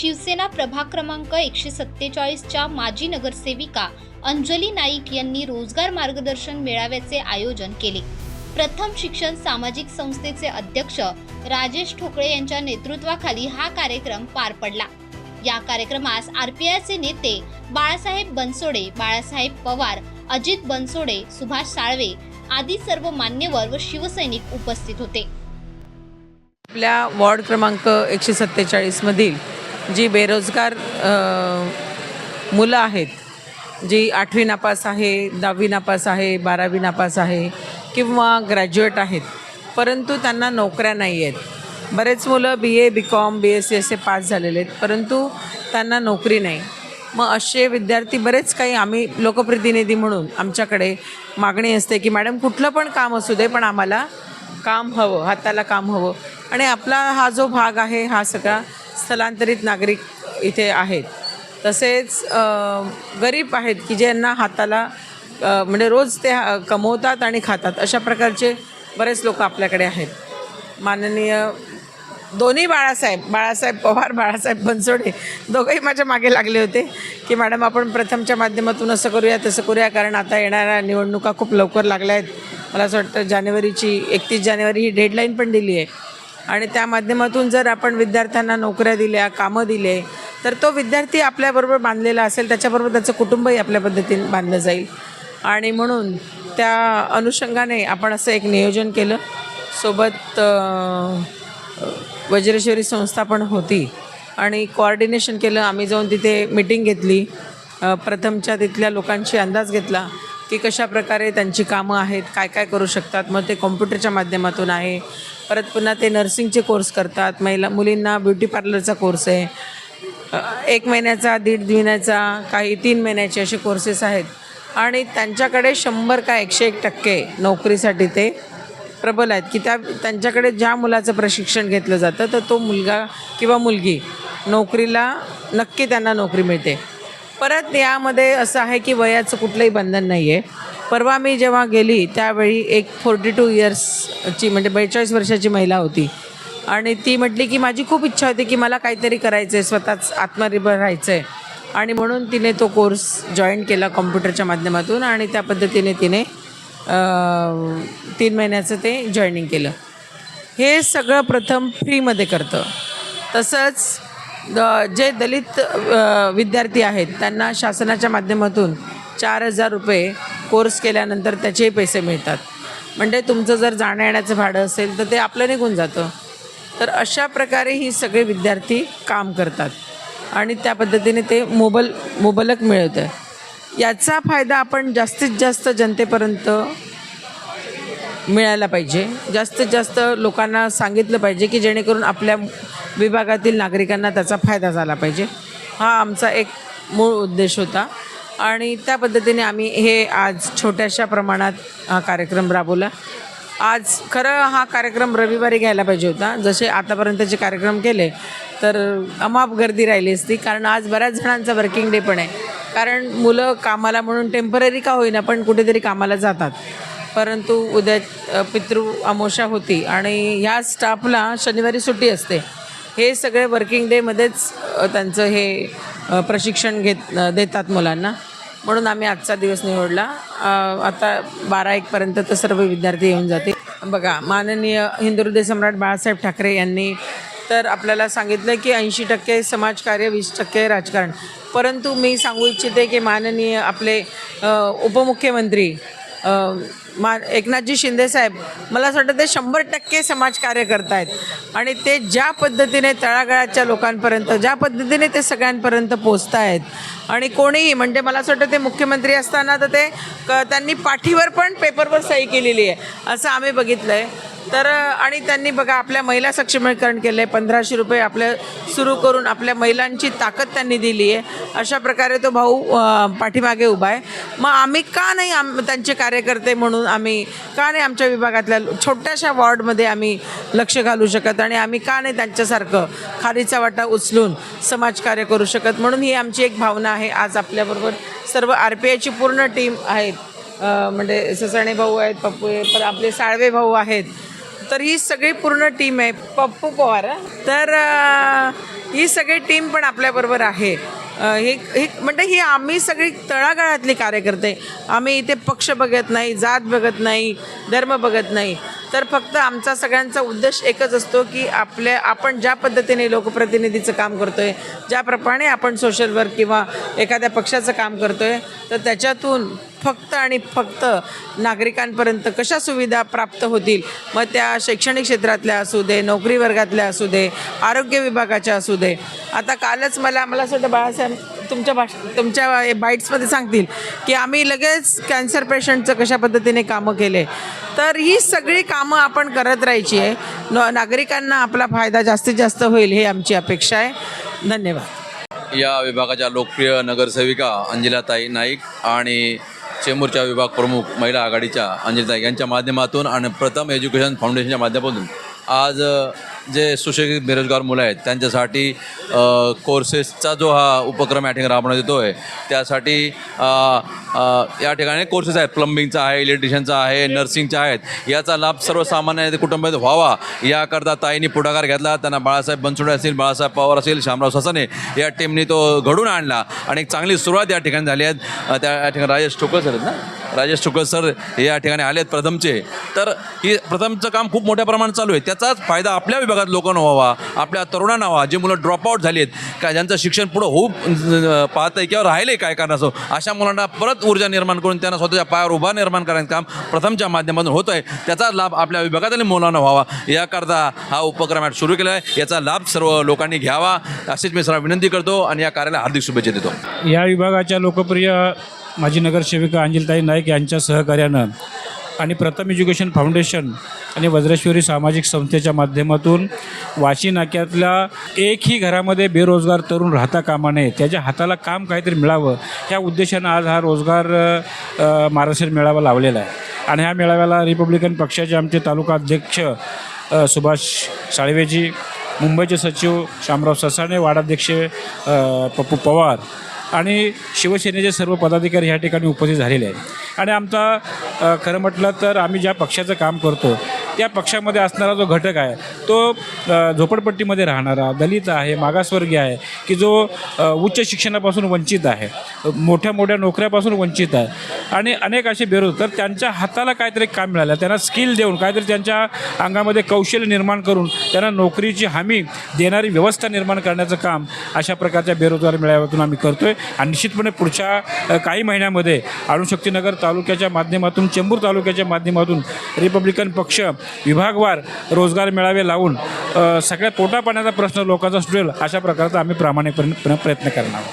शिवसेना प्रभाग क्रमांक एकशे सत्तेचाळीसच्या माजी नगरसेविका अंजली नाईक यांनी रोजगार मार्गदर्शन मेळाव्याचे आयोजन केले. प्रथम शिक्षण सामाजिक संस्थेचे अध्यक्ष राजेश ठोकळे यांच्या नेतृत्वाखाली हा कार्यक्रम पार पडला. या कार्यक्रमास आरपीआयचे नेते बाळासाहेब बनसोडे बाळासाहेब पवार अजित बनसोडे सुभाष साळवे आदी सर्व मान्यवर व शिवसैनिक उपस्थित होते. आपल्या वॉर्ड क्रमांक एकशे सत्तेचाळीसमधील जी बेरोजगार मुलं आहेत जी आठवी नापास आहे दहावी नापास आहे बारावी नापास आहे किंवा ग्रॅज्युएट आहेत परंतु त्यांना नोकऱ्या नाही आहेत. बरेच मुलं B A B com B S C असे पास झालेले आहेत परंतु त्यांना नोकरी नाही. मग असे विद्यार्थी बरेच काही आम्ही लोकप्रतिनिधी म्हणून आमच्याकडे मागणी असते की मॅडम कुठलं पण काम असू दे पण आम्हाला काम हवं हाताला काम हवं. आणि आपला हा जो भाग आहे हा सगळा स्थलांतरित नागरिक इथे आहेत. तसेच गरीब आहेत की ज्यांना हाताला म्हणजे रोज ते कमवतात आणि खातात अशा प्रकारचे बरेच लोक आपल्याकडे आहेत. माननीय दोन्ही बाळासाहेब बाळासाहेब पवार बाळासाहेब बनसोडे दोघंही माझ्या मागे लागले होते की मॅडम आपण प्रथमच्या माध्यमातून असं करूया तसं करूया कारण आता येणाऱ्या निवडणुका खूप लवकर लागल्या आहेत. मला असं वाटतं जानेवारीची एकतीस जानेवारी ही डेडलाईन पण दिली आहे. आणि त्या माध्यमातून जर आपण विद्यार्थ्यांना नोकऱ्या दिल्या कामं दिले तर तो विद्यार्थी आपल्याबरोबर बांधलेला असेल त्याच्याबरोबर त्याचं कुटुंबही आपल्या पद्धतीने बांधलं जाईल. आणि म्हणून त्या अनुषंगाने आपण असं एक नियोजन केलं. सोबत वज्रेश्वरी संस्था पण होती. आणि कोऑर्डिनेशन केलं. आम्ही जाऊन तिथे मिटिंग घेतली. प्रथमच्या तिथल्या लोकांशी अंदाज घेतला की कशा प्रकारे त्यांची कामं आहेत काय काय करू शकतात. मग ते कॉम्प्युटरच्या माध्यमातून आहे. परत पुन्हा ते नर्सिंगचे कोर्स करतात. महिला मुलींना ब्युटी पार्लरचा कोर्स आहे. एक महिन्याचा दीड महिन्याचा काही तीन महिन्याचे असे कोर्सेस आहेत. आणि त्यांच्याकडे शंभर का एकशे एक टक्के नोकरीसाठी ते प्रबल आहेत. की त्या त्यांच्याकडे ज्या मुलाचं प्रशिक्षण घेतलं जातं तर तो मुलगा किंवा मुलगी नोकरीला नक्की त्यांना नोकरी मिळते. परत यामध्ये असं आहे की वयाचं कुठलंही बंधन नाही आहे परवा मी जेव्हा गेली त्यावेळी एक फोर्टी टू इयर्सची म्हणजे बेचाळीस वर्षाची महिला होती. आणि ती म्हटली की माझी खूप इच्छा होती की मला काहीतरी करायचं आहे स्वतःच आत्मनिर्भर राहायचं आहे आणि म्हणून तिने तो कोर्स जॉईन केला कॉम्प्युटरच्या माध्यमातून आणि त्या पद्धतीने तिने तीन महिन्याचं ते जॉईनिंग केलं. हे सगळं प्रथम फ्रीमध्ये करतं. तसंच जे दलित विद्यार्थी आहेत त्यांना शासनाच्या माध्यमातून चार हजार रुपये कोर्स केल्यानंतर त्याचेही पैसे मिळतात. म्हणजे तुमचं जर जाण्या येण्याचं भाडं असेल तर ते आपलं निघून जातं. तर अशा प्रकारे ही सगळे विद्यार्थी काम करतात. आणि त्या पद्धतीने ते मोबल मोबलक मिळवतं याचा फायदा आपण जास्तीत जास्त जनतेपर्यंत मिळायला पाहिजे. जास्तीत जास्त लोकांना सांगितलं पाहिजे की जेणेकरून आपल्या विभागातील नागरिकांना त्याचा फायदा झाला पाहिजे. हा आमचा एक मूळ उद्देश होता. आणि त्या पद्धतीने आम्ही हे आज छोट्याशा प्रमाणात हा कार्यक्रम राबवला. आज खरं हा कार्यक्रम रविवारी घ्यायला पाहिजे होता. जसे आतापर्यंतचे कार्यक्रम केले तर अमाप गर्दी राहिली असती. कारण आज बऱ्याच जणांचा वर्किंग डे पण आहे. कारण मुलं कामाला म्हणून टेंपररी का होईना पण कुठेतरी कामाला जातात. परंतु उद्या पितृ अमोशा होती. आणि ह्या स्टाफला शनिवारी सुट्टी असते. हे सगळे वर्किंग डेमध्येच त्यांचं हे प्रशिक्षण घेत देतात मुलांना. म्हणून आम्ही आजचा दिवस निवडला. आता बारा एकपर्यंत तर सर्व विद्यार्थी येऊन जातील. बघा माननीय हिंदुहृदय सम्राट बाळासाहेब ठाकरे यांनी तर आपल्याला सांगितलं की ऐंशी टक्के समाजकार्य वीस टक्के राजकारण. परंतु मी सांगू इच्छिते की माननीय आपले उपमुख्यमंत्री मा एकनाथजी शिंदेसाहेब मला असं वाटतं ते शंभर टक्के समाजकार्य करत आहेत आणि ते ज्या पद्धतीने तळागाळाच्या लोकांपर्यंत ज्या पद्धतीने ते सगळ्यांपर्यंत पोचत आहेत आणि कोणीही म्हणजे मला असं वाटतं ते मुख्यमंत्री असताना तर ते क त्यांनी पाठीवर पण पेपरवर सही केलेली आहे असं आम्ही बघितलं आहे तर आणि त्यांनी बघा आपल्या महिला सक्षमीकरण केलं आहे पंधराशे रुपये आपल्या सुरू करून आपल्या महिलांची ताकद त्यांनी दिली आहे. अशा प्रकारे तो भाऊ पाठीमागे उभा आहे. मग आम्ही का नाही आम त्यांचे कार्यकर्ते म्हणून म्हणून आम्ही का नाही आमच्या विभागातल्या छोट्याशा वॉर्डमध्ये आम्ही लक्ष घालू शकत आणि आम्ही का नाही त्यांच्यासारखं खारीचा वाटा उचलून समाजकार्य करू शकत. म्हणून ही आमची एक भावना आहे. आज आपल्याबरोबर सर्व आर पी आयची पूर्ण टीम आहेत. म्हणजे ससाणे भाऊ आहेत पप्पू आहे, पर आपले साळवे भाऊ आहेत. तर ही सगळी पूर्ण टीम आहे. पप्पू पवार तर ही सगळी टीम पण आपल्याबरोबर आहे. हे हे म्हणजे ही आम्ही सगळी तळागाळातली कार्यकर्ते. आम्ही इथे पक्ष बघत नाही जात बघत नाही धर्म बघत नाही. तर फक्त आमचा सगळ्यांचा उद्देश एकच असतो की आपल्या आपण ज्या पद्धतीने लोकप्रतिनिधीचं काम करतो आहे ज्याप्रमाणे आपण सोशल वर्क किंवा एखाद्या पक्षाचं काम करतो आहे तर त्याच्यातून फक्त आणि फक्त नागरिकांपर्यंत कशा सुविधा प्राप्त होतील? मग त्या शैक्षणिक क्षेत्रातल्या असू दे नोकरी वर्गातल्या असू दे आरोग्य विभागाच्या असू दे. आता कालच मला मला असं वाटतं बाळासाहेब तुमच्या भाष तुमच्या बाईट्समध्ये सांगतील की आम्ही लगेच कॅन्सर पेशंटचं कशा पद्धतीने कामं केले? तर ही सगळी कामं आपण करत राहायची आहे. न नागरिकांना आपला फायदा जास्तीत जास्त होईल हे आमची अपेक्षा आहे. धन्यवाद. या विभागाच्या लोकप्रिय नगरसेविका अंजलाताई नाईक आणि चेंबूरच्या विभाग प्रमुख महिला आघाडीच्या अंजलीताई यांच्या माध्यमातून आणि प्रथम एज्युकेशन फाउंडेशनच्या माध्यमातून आज जे सुशिक्षित बेरोजगार मुलं आहेत त्यांच्यासाठी कोर्सेसचा जो हा उपक्रम या ठिकाणी राबवण्यात येतो आहे त्यासाठी या ठिकाणी कोर्सेस आहेत. प्लंबिंगचा आहे इलेक्ट्रिशियनचा आहे नर्सिंगचा आहेत. याचा लाभ सर्वसामान्य कुटुंबात व्हावा. याकरता ताईंनी पुढाकार घेतला. त्यांना बाळासाहेब बनसोडे असतील बाळासाहेब पवार असतील शामराव ससाने या टीमनी तो घडून आणला. आणि एक चांगली सुरुवात या ठिकाणी झाली आहे. त्या या ठिकाणी राजेश ठोकर सर आहेत ना? राजेश शुक्ल सर हे या ठिकाणी आले आहेत प्रथमचे. तर ही प्रथमचं काम खूप मोठ्या प्रमाणात चालू आहे. त्याचाच फायदा आपल्या विभागात लोकांना व्हावा आपल्या तरुणांना व्हावा जे मुलं ड्रॉपआउट झाली आहेत. का ज्यांचं शिक्षण पुढं होऊ पाहत आहे किंवा राहिले काय कारणास्तव अशा मुलांना परत ऊर्जा निर्माण करून त्यांना स्वतःच्या पायावर उभा निर्माण करण्याचं काम प्रथमच्या माध्यमातून होत आहे. त्याचा लाभ आपल्या विभागातील मुलांना व्हावा. याकरता हा उपक्रम सुरू केला आहे. याचा लाभ सर्व लोकांनी घ्यावा. अशीच मी सर्व विनंती करतो आणि या कार्याला हार्दिक शुभेच्छा देतो. या विभागाच्या लोकप्रिय माजी नगरसेविका अंजलताई नाईक यांच्या सहकार्यानं आणि प्रथम एज्युकेशन फाउंडेशन आणि वज्रेश्वरी सामाजिक संस्थेच्या माध्यमातून वाशी नाक्यातल्या एकही घरामध्ये बेरोजगार तरुण राहता कामा नये त्याच्या हाताला काम काहीतरी मिळावं ह्या उद्देशानं आज हा रोजगार अ, मार्गदर्शन मेळावा लावलेला आहे. आणि ह्या मेळाव्याला रिपब्लिकन पक्षाचे आमचे तालुका अध्यक्ष सुभाष साळवेजी मुंबईचे सचिव शामराव ससाणे वाडाध्यक्ष पप्पू पवार आणि शिवसेनेचे सर्व पदाधिकारी ह्या ठिकाणी उपस्थित झालेले आहेत. आणि आमचा खरं म्हटलं तर आम्ही ज्या पक्षाचं काम करतो त्या पक्षामध्ये असणारा जो घटक आहे तो झोपडपट्टीमध्ये राहणारा दलित आहे मागासवर्गीय आहे की जो उच्च शिक्षणापासून वंचित आहे मोठ्या मोठ्या नोकऱ्यापासून वंचित आहे. आणि अनेक असे बेरोजगार तर त्यांच्या हाताला काहीतरी काम मिळालं. त्यांना स्किल देऊन काहीतरी त्यांच्या अंगामध्ये कौशल्य निर्माण करून त्यांना नोकरीची हमी देणारी व्यवस्था निर्माण करण्याचं काम अशा प्रकारच्या बेरोजगार मेळाव्यातून आम्ही करतो आहे आणि निश्चितपणे पुढच्या काही महिन्यामध्ये अणुशक्तीनगर तालुक्याच्या माध्यमातून चेंबूर तालुक्याच्या माध्यमातून रिपब्लिकन पक्ष विभागवार रोजगार मेळावे लावून सगळ्या पोटापाण्याचा प्रश्न लोकांचा सुटेल अशा प्रकारचा आम्ही प्रामाणिकपणे प्रयत्न करणार आहोत.